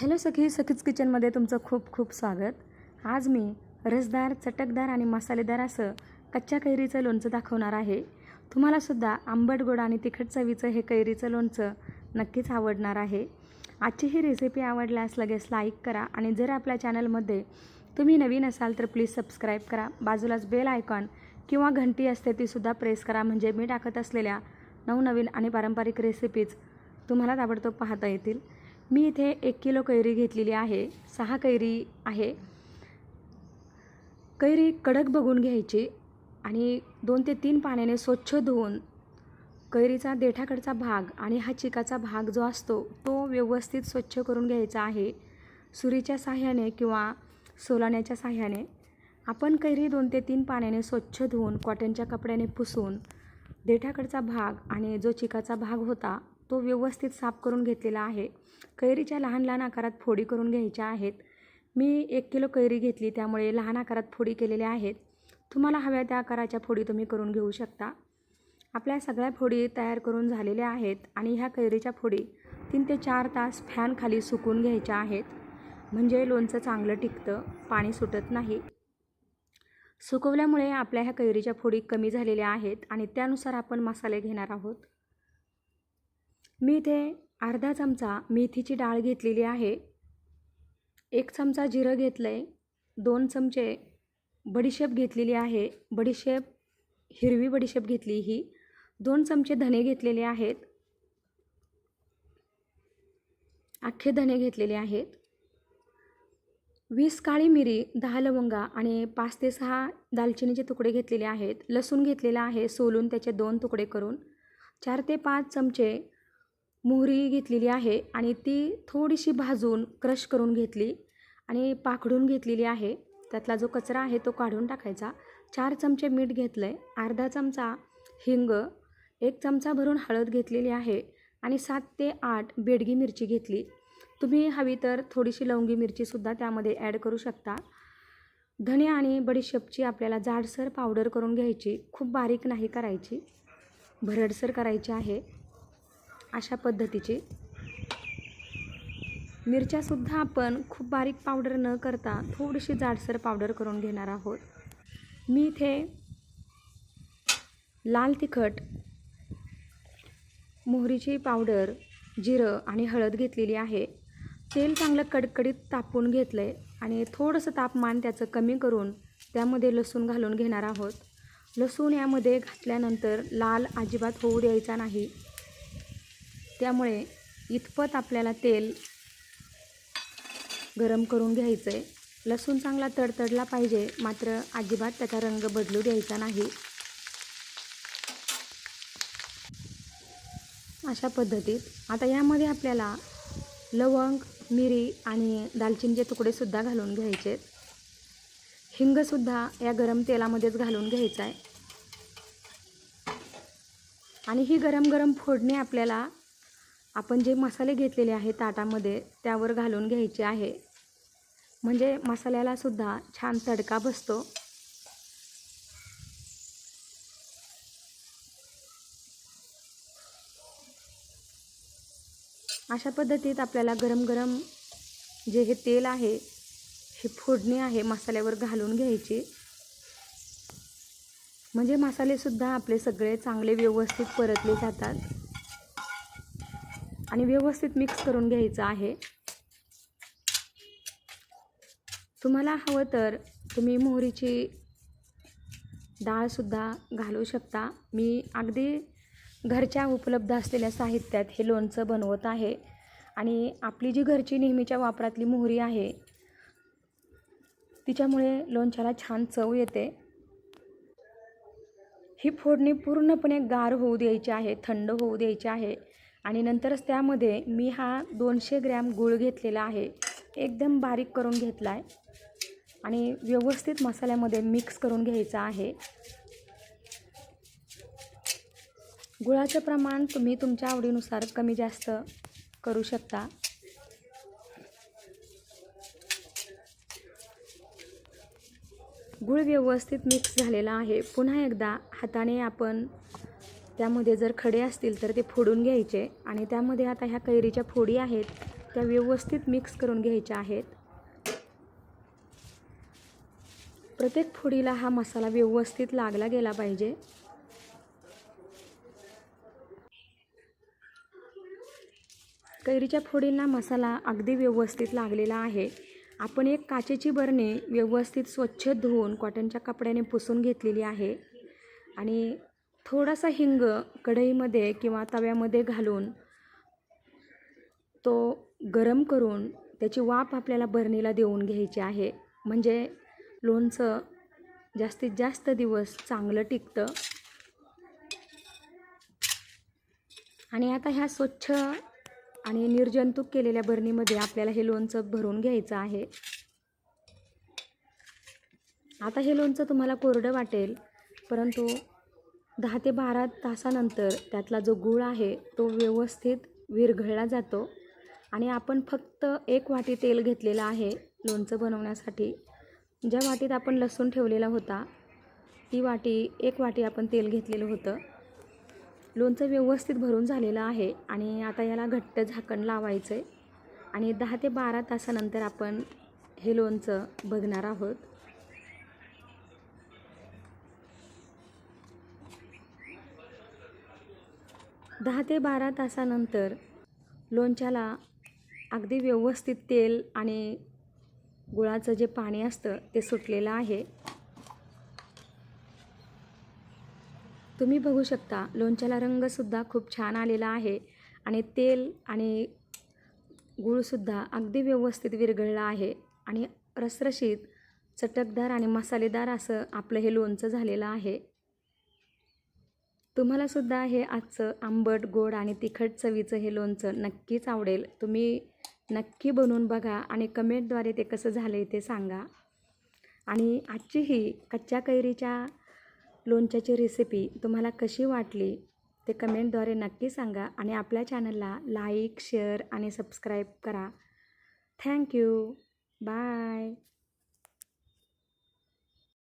Hello सखी सखीच किचनमध्ये तुमचं खूप खूप स्वागत. आज मी रसदार चटकदार आणि मसालेदार असं कच्च्या कैरीचं लोणचं दाखवणार आहे. तुम्हालासुद्धा आंबट गोड आणि तिखट चवीचं हे कैरीचं लोणचं नक्कीच आवडणार आहे. आजची ही रेसिपी आवडल्यास लगेच लाईक करा आणि जर आपल्या चॅनलमध्ये तुम्ही नवीन असाल तर प्लीज सबस्क्राईब करा. बाजूलाच बेल आयकॉन किंवा घंटी असते तीसुद्धा प्रेस करा. म्हणजे मी टाकत असलेल्या नवनवीन आणि पारंपरिक रेसिपीज तुम्हाला ताबडतोब पाहता येतील. मी इथे एक किलो कैरी घेतलेली आहे सहा कैरी आहे. कैरी कडक बघून घ्यायची आणि दोन ते तीन पाण्याने स्वच्छ धुवून कैरीचा देठाकडचा भाग आणि हा चिकाचा भाग जो असतो तो व्यवस्थित स्वच्छ करून घ्यायचा आहे. सुरीच्या साह्याने किंवा सोलाण्याच्या साह्याने आपण कैरी दोन ते तीन पाण्याने स्वच्छ धुवून कॉटनच्या कपड्याने पुसून देठाकडचा भाग आणि जो चिकाचा भाग होता तो व्यवस्थित साफ करून घेतलेला आहे. कैरीच्या लहान लहान आकारात फोडी करून घ्यायच्या आहेत. मी एक किलो कैरी घेतली त्यामुळे लहान आकारात फोडी केलेल्या आहेत. तुम्हाला हव्या त्या आकाराच्या फोडी तुम्ही करून घेऊ शकता. आपल्या सगळ्या फोडी तयार करून झालेल्या आहेत आणि ह्या कैरीच्या फोडी तीन ते चार तास फॅन खाली सुकून घ्यायच्या आहेत. म्हणजे लोणचं चांगलं टिकतं पाणी सुटत नाही. सुकवल्यामुळे आपल्या ह्या कैरीच्या फोडी कमी झालेल्या आहेत आणि त्यानुसार आपण मसाले घेणार आहोत. मी इथे अर्धा चमचा मेथीची डाळ घेतलेली आहे. एक चमचा जिरं घेतलं आहे दोन चमचे बडीशेप घेतलेली आहे. बडीशेप हिरवी बडीशेप घेतली ही. दोन चमचे धने घेतलेले आहेत. अख्खे धने घेतलेले आहेत. वीस काळी मिरी दहा लवंगा आणि पाच ते सहा दालचिनीचे तुकडे घेतलेले आहेत. लसूण घेतलेला आहे. सोलून त्याचे दोन तुकडे करून. चार ते पाच चमचे मोहरी घेतलेली आहे आणि ती थोडीशी भाजून क्रश करून घेतली आणि पाखडून घेतलेली आहे. त्यातला जो कचरा आहे तो काढून टाकायचा. चार चमचे मीठ घेतलं आहे अर्धा चमचा हिंग एक चमचा भरून हळद घेतलेली आहे आणि सात ते आठ बेडगी मिरची घेतली. तुम्ही हवी तर थोडीशी लवंगी मिरचीसुद्धा त्यामध्ये ॲड करू शकता. धणे आणि बडीशेपची आपल्याला जाडसर पावडर करून घ्यायची. खूप बारीक नाही करायची. भरडसर करायची आहे. अशा पद्धतीचे. मिरच्यासुद्धा आपण खूप बारीक पावडर न करता थोडीशी जाडसर पावडर करून घेणार आहोत. मी इथे लाल तिखट मोहरीची पावडर जिरं आणि हळद घेतलेली आहे. तेल चांगलं कडकडीत तापून घेतलं आहे आणि थोडंसं तापमान त्याचं कमी करून त्यामध्ये लसूण घालून घेणार आहोत. लसूण यामध्ये घातल्यानंतर लाल अजिबात होऊ द्यायचा नाही. त्यामुळे इतपत आपल्याला तेल गरम करून घ्यायचं आहे लसूण चांगला तडतडला पाहिजे मात्र अजिबात त्याचा रंग बदलू द्यायचा नाही. अशा पद्धतीत. आता यामध्ये आपल्याला लवंग मिरी आणि दालचिनीचे तुकडेसुद्धा घालून घ्यायचे. हिंगसुद्धा या गरम तेलामध्येच घालून घ्यायचा आहे आणि ही गरम गरम फोडणी आपल्याला आपण जे मसाले घेतलेले आहे ताटामध्ये त्यावर घालून घ्यायचे आहे. म्हणजे मसाल्याला सुद्धा छान तडका बसतो. अशा पद्धतीत आपल्याला गरम गरम जे हे तेल आहे हे फोडणी आहे मसाल्यावर घालून घ्यायची. म्हणजे मसालेसुद्धा आपले सगळे चांगले व्यवस्थित परतले जातात. आणि व्यवस्थित मिक्स करून घ्यायचं आहे. तुम्हाला हवं तर तुम्ही मोहरीची डाळसुद्धा घालू शकता. मी अगदी घरच्या उपलब्ध असलेल्या साहित्यात हे लोणचं बनवत आहे. आणि आपली जी घरची नेहमीच्या वापरातली मोहरी आहे तिच्यामुळे लोणच्याला छान चव येते. ही फोडणी पूर्णपणे गार होऊ द्यायची आहे थंड होऊ द्यायची आहे. आणि नंतरच त्यामध्ये मी हा दोनशे ग्रॅम गूळ घेतलेला आहे. एकदम बारीक करून घेतला आहे आणि व्यवस्थित मसाल्यामध्ये मिक्स करून घ्यायचा आहे. गुळाचं प्रमाण तुम्ही तुमच्या आवडीनुसार कमी जास्त करू शकता. गुळ व्यवस्थित मिक्स झालेला आहे. पुन्हा एकदा हाताने आपण त्यामध्ये जर खडे असतील तर ते फोडून घ्यायचे आणि त्यामध्ये आता ह्या कैरीच्या फोडी आहेत त्या व्यवस्थित मिक्स करून घ्यायच्या आहेत. प्रत्येक फोडीला हा मसाला व्यवस्थित लागला गेला पाहिजे. कैरीच्या फोडींना मसाला अगदी व्यवस्थित लागलेला आहे. आपण एक काचेची बरणी व्यवस्थित स्वच्छ धुवून कॉटनच्या कपड्याने पुसून घेतलेली आहे. आणि थोडासा हिंग कढईमध्ये किंवा तव्यामध्ये घालून तो गरम करून त्याची वाफ आपल्याला बरणीला देऊन घ्यायची आहे. म्हणजे लोणचं जास्तीत जास्त दिवस चांगलं टिकतं. आणि आता ह्या स्वच्छ आणि निर्जंतुक केलेल्या बरणीमध्ये आपल्याला हे लोणचं भरून घ्यायचं आहे. आता हे लोणचं तुम्हाला कोरडं वाटेल परंतु दहा ते बारा तासानंतर त्यातला जो गूळ आहे तो व्यवस्थित विरघळला जातो. आणि आपण फक्त एक वाटी तेल घेतलेलं आहे लोणचं बनवण्यासाठी. ज्या वाटीत आपण लसूण ठेवलेला होता ती वाटी एक वाटी आपण तेल घेतलेलं होतं. लोणचं व्यवस्थित भरून झालेलं आहे आणि आता याला घट्ट झाकण लावायचं आहे आणि दहा ते बारा तासानंतर आपण हे लोणचं बघणार आहोत. दहा ते बारा तासानंतर लोणच्याला अगदी व्यवस्थित तेल आणि गुळाचं जे पाणी असतं ते सुटलेलं आहे. तुम्ही बघू शकता लोणच्याला रंगसुद्धा खूप छान आलेला आहे आणि तेल आणि गूळसुद्धा अगदी व्यवस्थित विरघळला आहे आणि रसरशीत चटकदार आणि मसालेदार असं आपलं हे लोणचं झालेलं आहे. तुम्हालासुद्धा हे आजचं आंबट गोड आणि तिखट चवीचं हे लोणचं नक्कीच आवडेल. तुम्ही नक्की बनवून बघा आणि कमेंटद्वारे ते कसं झालं आहे ते सांगा. आणि आजची ही कच्च्या कैरीच्या लोणच्याची रेसिपी तुम्हाला कशी वाटली ते कमेंटद्वारे नक्की सांगा आणि आपल्या चॅनलला लाईक शेअर आणि सबस्क्राईब करा. Thank you bye